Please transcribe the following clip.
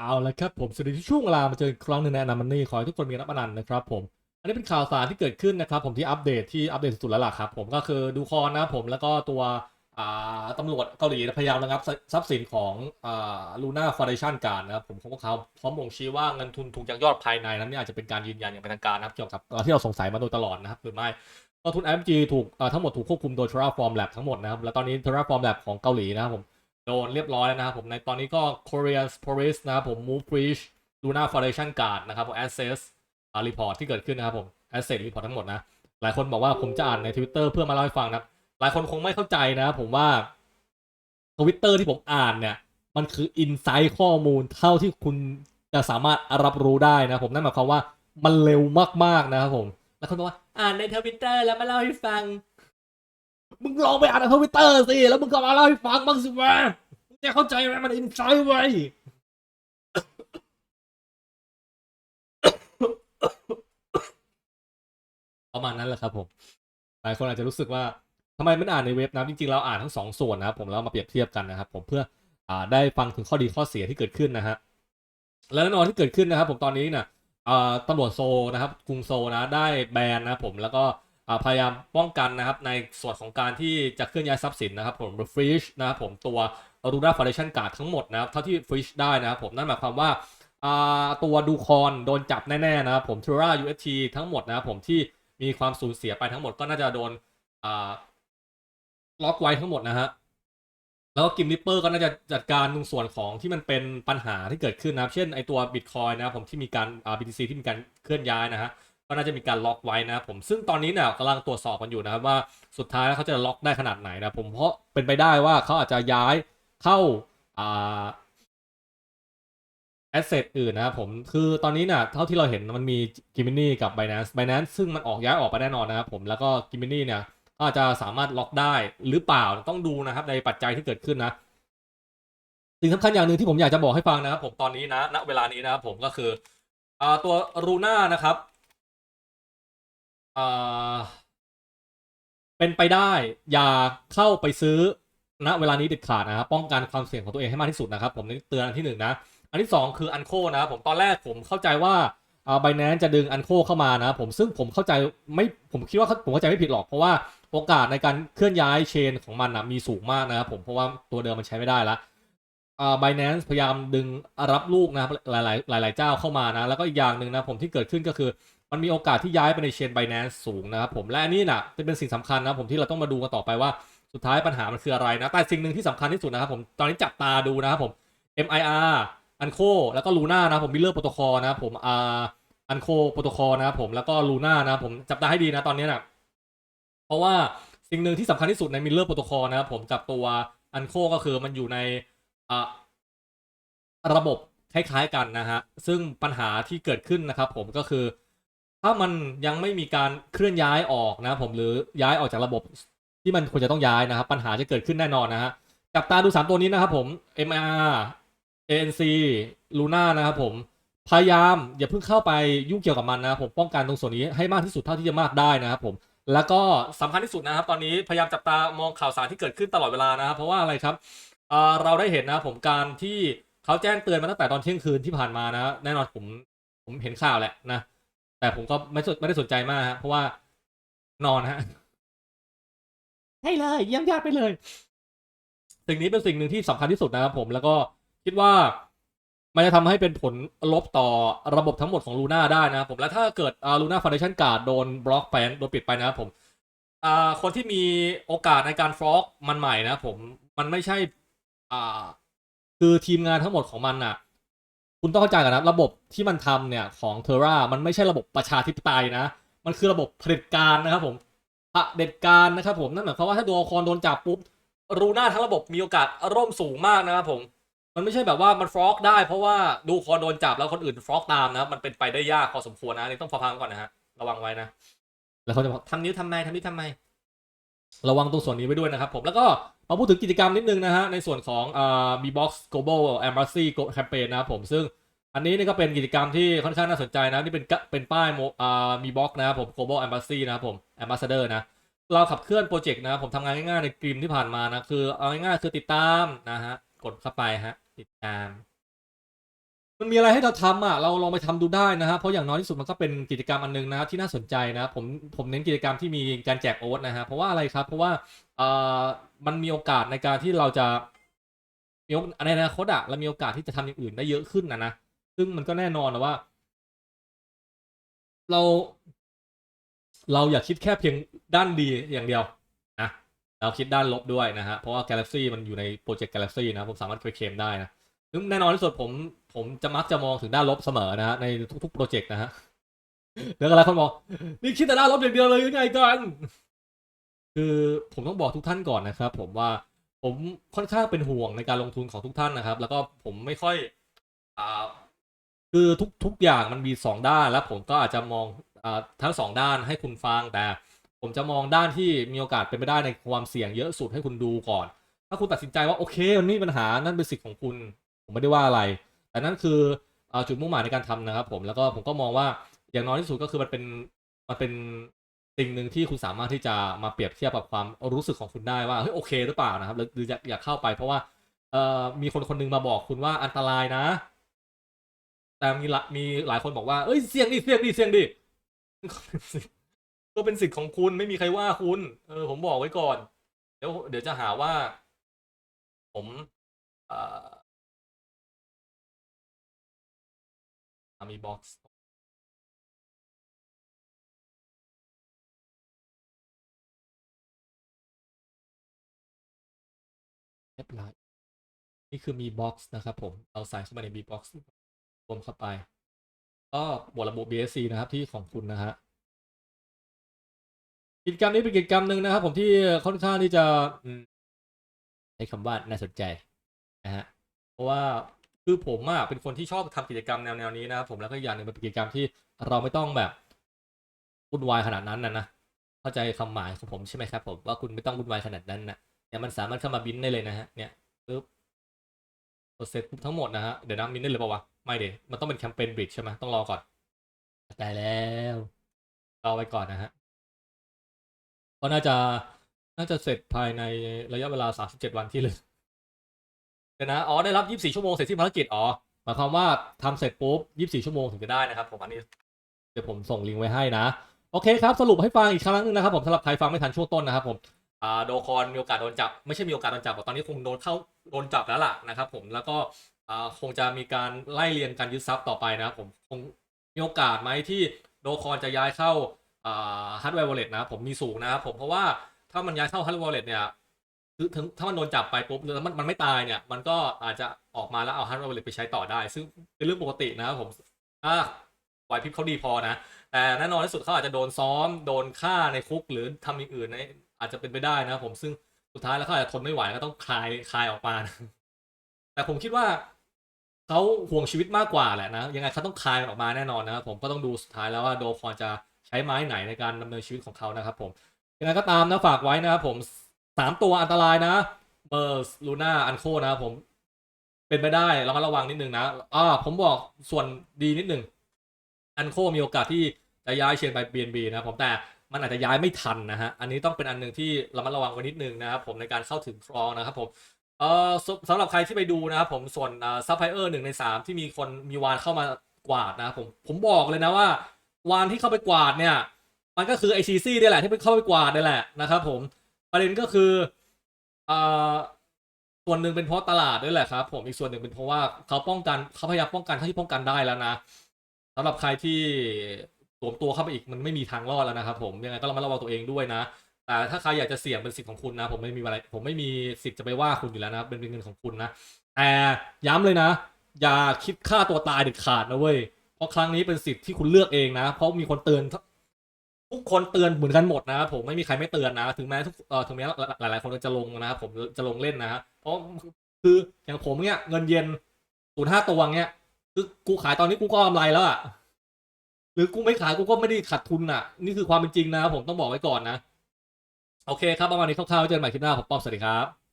เอาละครับผมสวัสดีที่ช่วงเวลามาเจอครั้งหนึ่งในอนามันนี่ขอให้ทุกคนมีรับอนันต์นะครับผม อันนี้เป็นข่าวสารที่เกิดขึ้นนะครับ ผมที่อัปเดตที่อัปเดตสุดๆแล้วล่ะครับผมก็คือดูคอนนะผมแล้วก็ตัวตำรวจเกาหลีพยายามระงับทรัพย์สินของลูน่าฟาร์เดชันการนะครับผมของพวกเขาพร้อมบ่งชี้ว่าเงินทุนถูกยักยอดภายในนั้นนี่อาจจะเป็นการยืนยันอย่างเป็นทางการนะครับเกี่ยวกับที่เราสงสัยมาโดยตลอดนะครับหรือไม่กองทุน MG ถูกทั้งหมดถูกควบคุมโดย Terraform Lab ทั้งหมดนะครับแล้วตอนนี้ Terraform Lab ของเกาหลีนะครับผม โดนเรียบร้อยแล้วนะครับผมในตอนนี้ก็ Korea Police นะครับผม Move Breach Luna Foundation Guard นะครับผม Access report ที่เกิดขึ้นนะครับผม Access report ทั้งหมดนะ หลายคนบอกว่าผมจะอ่านใน Twitter เพื่อมาเล่าให้ฟังนะหลายคนคงไม่เข้าใจนะครับผมว่า Twitter ที่ผมอ่านเนี่ย มันคือ insight ข้อมูลเท่าที่คุณจะสามารถรับรู้ได้นะผมนั่นหมายความว่ามันเร็วมากๆนะครับผม แล้วคนบอกว่าอ่านในทวิตเตอร์แล้วมาเล่าให้ฟัง มึงลองไปอ่านในทวิตเตอร์สิ แล้วมึงก็มาเล่าให้ฟังบ้างสิวะมึงจะเข้าใจไหมมันอินไซต์ไว้ประมาณนั้นแหละครับผม หลายคนอาจจะรู้สึกว่าทำไมไม่อ่านในเว็บนะจริงๆเราอ่านทั้งสองส่วนนะครับผมแล้วมาเปรียบเทียบกันนะครับผมเพื่ออ่าได้ฟังถึงข้อดีข้อเสียที่เกิดขึ้นนะฮะและแน่นอนที่เกิดขึ้นนะครับผมตอนนี้เนี่ยตำรวจโซนะครับกรุงโซนะได้แบนนะผมแล้วก็ พยายามป้องกันนะครับในส่วนของการที่จะเคลื่อนย้ายทรัพย์สินนะครับผมฟรีชนะครับผมตัวรูด้าฟาเดชันการ์ดทั้งหมดนะครับเท่าที่ฟรีชได้นะครับผมนั่นหมายความว่าตัวดูคอนโดนจับแน่ๆนะครับผมทูรา UST ทั้งหมดนะครับผมที่มีความสูญเสียไปทั้งหมดก็น่าจะโดนล็อกไว้ทั้งหมดนะฮะแล้วก็กิมริปเปอร์ก็น่าจะจัดการตรงส่วนของที่มันเป็นปัญหาที่เกิดขึ้นนะครับ เช่นไอตัวบิตคอยนะครับผมที่มีการอ่า BTC ที่มีการเคลื่อนย้ายนะฮะ ก็น่าจะมีการล็อกไว้นะครับผมซึ่งตอนนี้เนี่ยกำลังตรวจสอบกันอยู่นะครับว่าสุดท้ายเขาจะล็อกได้ขนาดไหนนะผมเพราะเป็นไปได้ว่าเขาอาจจะย้ายเข้าอ่าแอสเซทอื่นนะครับผมคือตอนนี้เนี่ยเท่าที่เราเห็นมันมีกิมมินี่กับ Binance Binance ซึ่งมันออกย้ายออกไปแน่นอนนะครับผมแล้วก็กิมมินี่เนี่ยก็อาจจะสามารถล็อกได้หรือเปล่าต้องดูนะครับในปัจจัยที่เกิดขึ้นนะสิ่งสำคัญอย่างหนึ่งที่ผมอยากจะบอกให้ฟังนะครับผมตอนนี้นะณเวลานี้นะครับผมก็คืออ่าตัวรูน่านะครับ เป็นไปได้ อย่าเข้าไปซื้อณเวลานี้เด็ดขาดนะครับป้องกันความเสี่ยงของตัวเองให้มากที่สุดนะครับ ผมนี่เตือนอันที่หนึ่งนะ อันที่สองคืออันโคนะครับผมตอนแรกผมเข้าใจว่าอ่าไบแนนจะดึงอันโคเข้ามานะผมซึ่งผมเข้าใจไม่ผมคิดว่าผมเข้าใจไม่ผิดหรอก เพราะว่าโอกาสในการเคลื่อนย้ายเชนของมันนะมีสูงมากนะครับผมเพราะว่าตัวเดิมมันใช้ไม่ได้ละอ่าไบแนนพยายามดึงรับลูกนะหลายๆหลาย ๆ เจ้าเข้ามานะ แล้วก็อีกอย่างหนึ่งนะผมที่เกิดขึ้นก็คือ มันมีโอกาสที่ย้ายไปในเชนไบแนนสูงนะครับผมและอันนี้นะจะเป็นสิ่งสำคัญนะผมที่เราต้องมาดูกันต่อไปว่าสุดท้ายปัญหามันคืออะไรนะ แต่สิ่งหนึ่งที่สำคัญที่สุดนะครับผมตอนนี้จับตาดูนะครับผม MIR อันโคแล้วก็ลูน่านะผมมิเลอร์โปรโตคอลนะครับผมอ่าอันโคโปรโตคอลนะครับผมแล้วก็ลูน่านะครับผมจับตาให้ดีนะตอนนี้นะเพราะว่าสิ่งหนึ่งที่สำคัญที่สุดในมิเลอร์โปรโตคอลนะครับผมกับตัวอันโคก็คือมันอยู่ในอ่าระบบคล้ายๆกันนะฮะซึ่งปัญหาที่เกิดขึ้นนะครับผมก็คือ ถ้ามันยังไม่มีการเคลื่อนย้ายออกนะผมหรือย้ายออกจากระบบที่มันควรจะต้องย้ายนะครับ ปัญหาจะเกิดขึ้นแน่นอนนะฮะจับตาดูสามตัวนี้นะครับผม MR ANC Luna นะครับผมพยายามอย่าเพิ่งเข้าไปยุ่งเกี่ยวกับมันนะครับผมป้องกันตรงส่วนนี้ให้มากที่สุดเท่าที่จะมากได้นะครับผมแล้วก็สำคัญที่สุดนะครับ ตอนนี้พยายามจับตามองข่าวสารที่เกิดขึ้นตลอดเวลานะครับเพราะว่าอะไรครับเเราได้เห็นนะผมการที่เขาแจ้งเตือนมาตั้งแต่ตอนเที่ยงคืนที่ผ่านมานะแน่นอนผมผมเห็นข่าวแหละนะ แต่ผมก็ไม่สนไม่ได้สนใจมากฮะเพราะว่านอนฮะให้เลยเยี่ยมยอดไปเลย สิ่งนี้เป็นสิ่งหนึ่งที่สำคัญที่สุดนะครับผมแล้วก็คิดว่ามันจะทำให้เป็นผลลบต่อระบบทั้งหมดของลูน่าได้นะครับผมและถ้าเกิดลูน่าฟา u เดชันการ์ดโดนบล็อกไปโดนปิดไปนะครับผมอ่าคนที่มีโอกาสในการฟลอกมันใหม่นะครับผมมันไม่ใช่ อ่า คือทีมงานทั้งหมดของมันน่ะ คุณต้องเข้าใจกันนะระบบที่มันทำเนี่ยของเทอร่ามันไม่ใช่ระบบประชาธิปไตยนะ มันคือระบบเผด็จการนะครับผมเผด็จการนะครับผมนั่นหมายความว่าถ้าดนคอนโดนจับปุ๊บรูน่าทั้งระบบมีโอกาสร่มสูงมากนะครับผม มันไม่ใช่แบบว่ามันฟลอกได้เพราะว่าดูคอนโดนจับแล้วคนอื่นฟลอกตามนะมันเป็นไปได้ยากพอสมควรนะนี่ต้องฟังก่อนนะฮะระวังไว้นะแล้วเขาจะบอกทำนี้วทำไมทำนี้ทำไม ระวังตรงส่วนนี้ไว้ด้วยนะครับผมแล้วก็มาพูดถึงกิจกรรมนิดนึงนะฮะในส่วนของอ่า B-Box Global Embassy Campaign นะครับผมซึ่งอันนี้นี่ก็เป็นกิจกรรมที่ค่อนข้างน่าสนใจนะนี่เป็นกะเป็นป้ายโมอ่า B-Box นะครับผม Global Embassy นะครับผม Ambassador นะเราขับเคลื่อนโปรเจกต์นะครับผมทำงานง่ายๆในกรีมที่ผ่านมานะคือเอาง่ายๆคือติดตามนะฮะกดเข้าไปฮะติดตาม มันมีอะไรให้เราทำอะเราลองไปทำดูได้นะฮะเพราะอย่างน้อยที่สุดมันก็เป็นกิจกรรมอันหนึงนะที่น่าสนใจนะผมผมเน้นกิจกรรมที่มีการแจกโอ๊ตนะฮะเพราะว่าอะไรครับ เพราะว่าเอ่อมันมีโอกาสในการที่เราจะมีโอกในอนาคตอะเรามีโอกาสที่จะทำอย่างอื่นได้เยอะขึ้นนะนะซึ่งมันก็แน่นอนนะว่า เรา เราอย่าคิดแค่เพียงด้านดีอย่างเดียวนะเราคิดด้านลบด้วยนะฮะเพราะว่า Galaxy มันอยู่ในโปรเจกต์ Galaxy นะผมสามารถเคลมได้นะ ซึ่งแน่นอนที่สุดผมผมจะมักจะมองถึงด้านลบเสมอนะฮะในทุกๆโปรเจกต์นะฮะแล้วก็หลายคนบอกนี่คิดแต่ด้านลบอย่างเดียวเลยยังไงกันคือผมต้องบอกทุกท่านก่อนนะครับ ผมว่าผมค่อนข้างเป็นห่วงในการลงทุนของทุกท่านนะครับ แล้วก็ผมไม่ค่อยอ่าคือทุกทุกอย่างมันมีสองด้านแล้วผมก็อาจจะมองอ่าทั้งสองด้านให้คุณฟังแต่ ผมจะมองด้านที่มีโอกาสเป็นไปได้ในความเสี่ยงเยอะสุดให้คุณดูก่อน ถ้าคุณตัดสินใจว่าโอเคมันไม่มีปัญหานั่นเป็นสิทธิ์ของคุณ ผมไม่ได้ว่าอะไร แต่นั่นคืออจุดมุ่งหมายในการทำนะครับ ผมแล้วก็ผมก็มองว่าอย่างน้อยที่สุดก็คือมันเป็นมันเป็นสิ่งหนึ่งที่คุณสามารถที่จะมาเปรียบเทียบกับความรู้สึกของคุณได้ว่าเฮ้ยโอเคหรือเปล่านะครับหรืออยากอยากเข้าไปเพราะว่าเอ่อมีคนคนหนึงมาบอกคุณว่าอันตรายนะ แต่มีละมีหลายคนบอกว่าเอ้ยเสี่ยงดิเสี่ยงดิเสี่ยงดิก็เป็นสิทธิ์ของคุณไม่มีใครว่าคุณเออผมบอกไว้ก่อน เดี๋ยวเดี๋ยวจะหาว่า ผมเอ่อ อะมีบ็อกซ์เรียบร้อยนี่คือมีบ็อกซ์นะครับผมเอาใส่เข้ามาในมีบ็อกซ์รวมเข้าไป ก็บวกระบบ BSC นะครับที่ของคุณนะฮะกิจกรรมนี้เป็นกิจกรรมหนึ่งนะครับ ผมที่ค่อนข้างที่จะใช้คำว่าน่าสนใจนะฮะเพราะว่า คือผมอะเป็นคนที่ชอบทำกิจกรรมแนวแนวนี้นะครับผมแล้วก็อย่างหนึ่งมันเป็นกิจกรรมที่เราไม่ต้องแบบวุ่นวายขนาดนั้นนะนะเข้าใจคำหมายของผมใช่ไหมครับผมว่าคุณไม่ต้องวุ่นวายขนาดนั้นนะเนี่ยมันสามารถเข้ามาบินได้เลยนะฮะเนี่ยปึ๊บกดเสร็จทั้งหมดนะฮะเดี๋ยวนะบินได้เลยเปล่าวะไม่เดี๋ยวมันต้องเป็นแคมเปญบริดใช่ไหมต้องรอก่อนได้แล้วรอไว้ก่อนนะฮะก็น่าจะน่าจะเสร็จภายในระยะเวลา 37 วันที่เหลย เดี๋ยวนะ อ๋อ ได้รับ 24 ชั่วโมงเสร็จที่ภารกิจ อ๋อ หมายความว่าทำเสร็จปุ๊บ 24 ชั่วโมงถึงจะได้นะครับ ผมอันนี้ เดี๋ยวผมส่งลิงก์ไว้ให้นะ โอเคครับ สรุปให้ฟังอีกครั้งหนึงนะครับ ผมสำหรับใครฟังไม่ทันช่วงต้นนะครับ ผม อ่า โดคอนมีโอกาสโดนจับ ไม่ใช่มีโอกาสโดนจับแต่ตอนนี้คงโดนเข้า โดนจับแล้วล่ะนะครับ ผม แล้วก็ อ่า คงจะมีการไล่เรียนการยึดทรัพย์ต่อไปนะครับ ผม คงมีโอกาสไหมที่โดคอนจะย้ายเข้าฮาร์ดแวร์วอลเล็ตนะครับผมมีสูงนะครับผม เพราะว่าถ้ามันย้ายเข้าฮาร์ดแวร์วอลเล็ตเนี่ย คือถึงถ้ามันโดนจับไปปุ๊บแล้วมันมันไม่ตายเนี่ย มันก็อาจจะออกมาแล้วเอาฮาร์ดแวร์วอลเล็ตไปใช้ต่อได้ ซึ่งเป็นเรื่องปกตินะครับผมถ้าไหวพริบเขาดีพอนะ แต่แน่นอนที่สุดเขาอาจจะโดนซ้อม โดนฆ่าในคุกหรือทำอย่างอื่นในอาจจะเป็นไปได้นะครับผมซึ่งสุดท้ายแล้วเขาอาจจะทนไม่ไหวก็ต้องคลายคลายออกมานะแต่ผมคิดว่าเขาห่วงชีวิตมากกว่าแหละนะ ยังไงเขาต้องคลายออกมาแน่นอนนะครับผมก็ต้องดูสุดท้ายแล้วว่าโดคอนจะใช้ไม้ไหนในการดำเนินชีวิตของเขานะครับผมยังไงก็ตามนะฝากไว้นะครับผม สามตัวอันตรายนะเมอร์สลูน่าอันโคนะผม เป็นไปได้เรามาระวังนิดนึงนะอ่าผมบอกส่วนดีนิดนึงอันโคมีโอกาสที่จะย้ายเชนไป BNB นะครับผมแต่มันอาจจะย้ายไม่ทันนะฮะ อันนี้ต้องเป็นอันหนึ่งที่เรามาระวังไว้นิดนึงนะครับผมในการเข้าถึงครองนะครับผมเอ่อสำหรับใครที่ไปดูนะครับผมส่วนซัพพลายเออร์หนึ่งในสามที่มีคนมีวานเข้ามากวาดนะครับผมผมบอกเลยนะว่า วานที่เข้าไปกวาดเนี่ย มันก็คือไอซีซีนี่แหละที่ไปเข้าไปกวาดนี่แหละนะครับผม ประเด็นก็คืออ่อส่วนหนึ่งเป็นเพราะตลาดด้วยแหละครับ ผมอีกส่วนหนึ่งเป็นเพราะว่าเขาป้องกันเขาพยายามป้องกันเท่าที่ป้องกันได้แล้วนะสำหรับใครที่สวมตัวเข้าไปอีกมันไม่มีทางรอดแล้วนะครับ ผมยังไงก็ระมัดระวังตัวเองด้วยนะแต่ถ้าใครอยากจะเสี่ยงเป็นสิทธิ์ของคุณนะ ผมไม่มีอะไร ผมไม่มีสิทธิ์จะไปว่าคุณอยู่แล้วนะเป็นเงินของคุณนะแต่ย้ำเลยนะ อย่าคิดฆ่าตัวตายเด็ดขาดนะเว้ยเพราะครั้งนี้เป็นสิทธิ์ที่คุณเลือกเองนะ เพราะมีคนเตือน ทุกคนเตือนเหมือนกันหมดนะครับผมไม่มีใครไม่เตือนนะ ถึงแม้ทุกเอ่อถึงแม้หลาย ๆ คนจะลงนะครับผมจะลงเล่นนะเพราะคืออย่างผมเนี่ยเงินเย็นศูนย์ห้าตัวเนี่ยคือกูขายตอนนี้กูก็กำไรแล้วอะหรือกูไม่ขายกูก็ไม่ได้ขาดทุนอะนี่คือความเป็นจริงนะครับผมต้องบอกไว้ก่อนนะ โอเคครับประมาณนี้คร่าวๆเจอกันใหม่คลิปหน้าผมป้อมสวัสดีครับ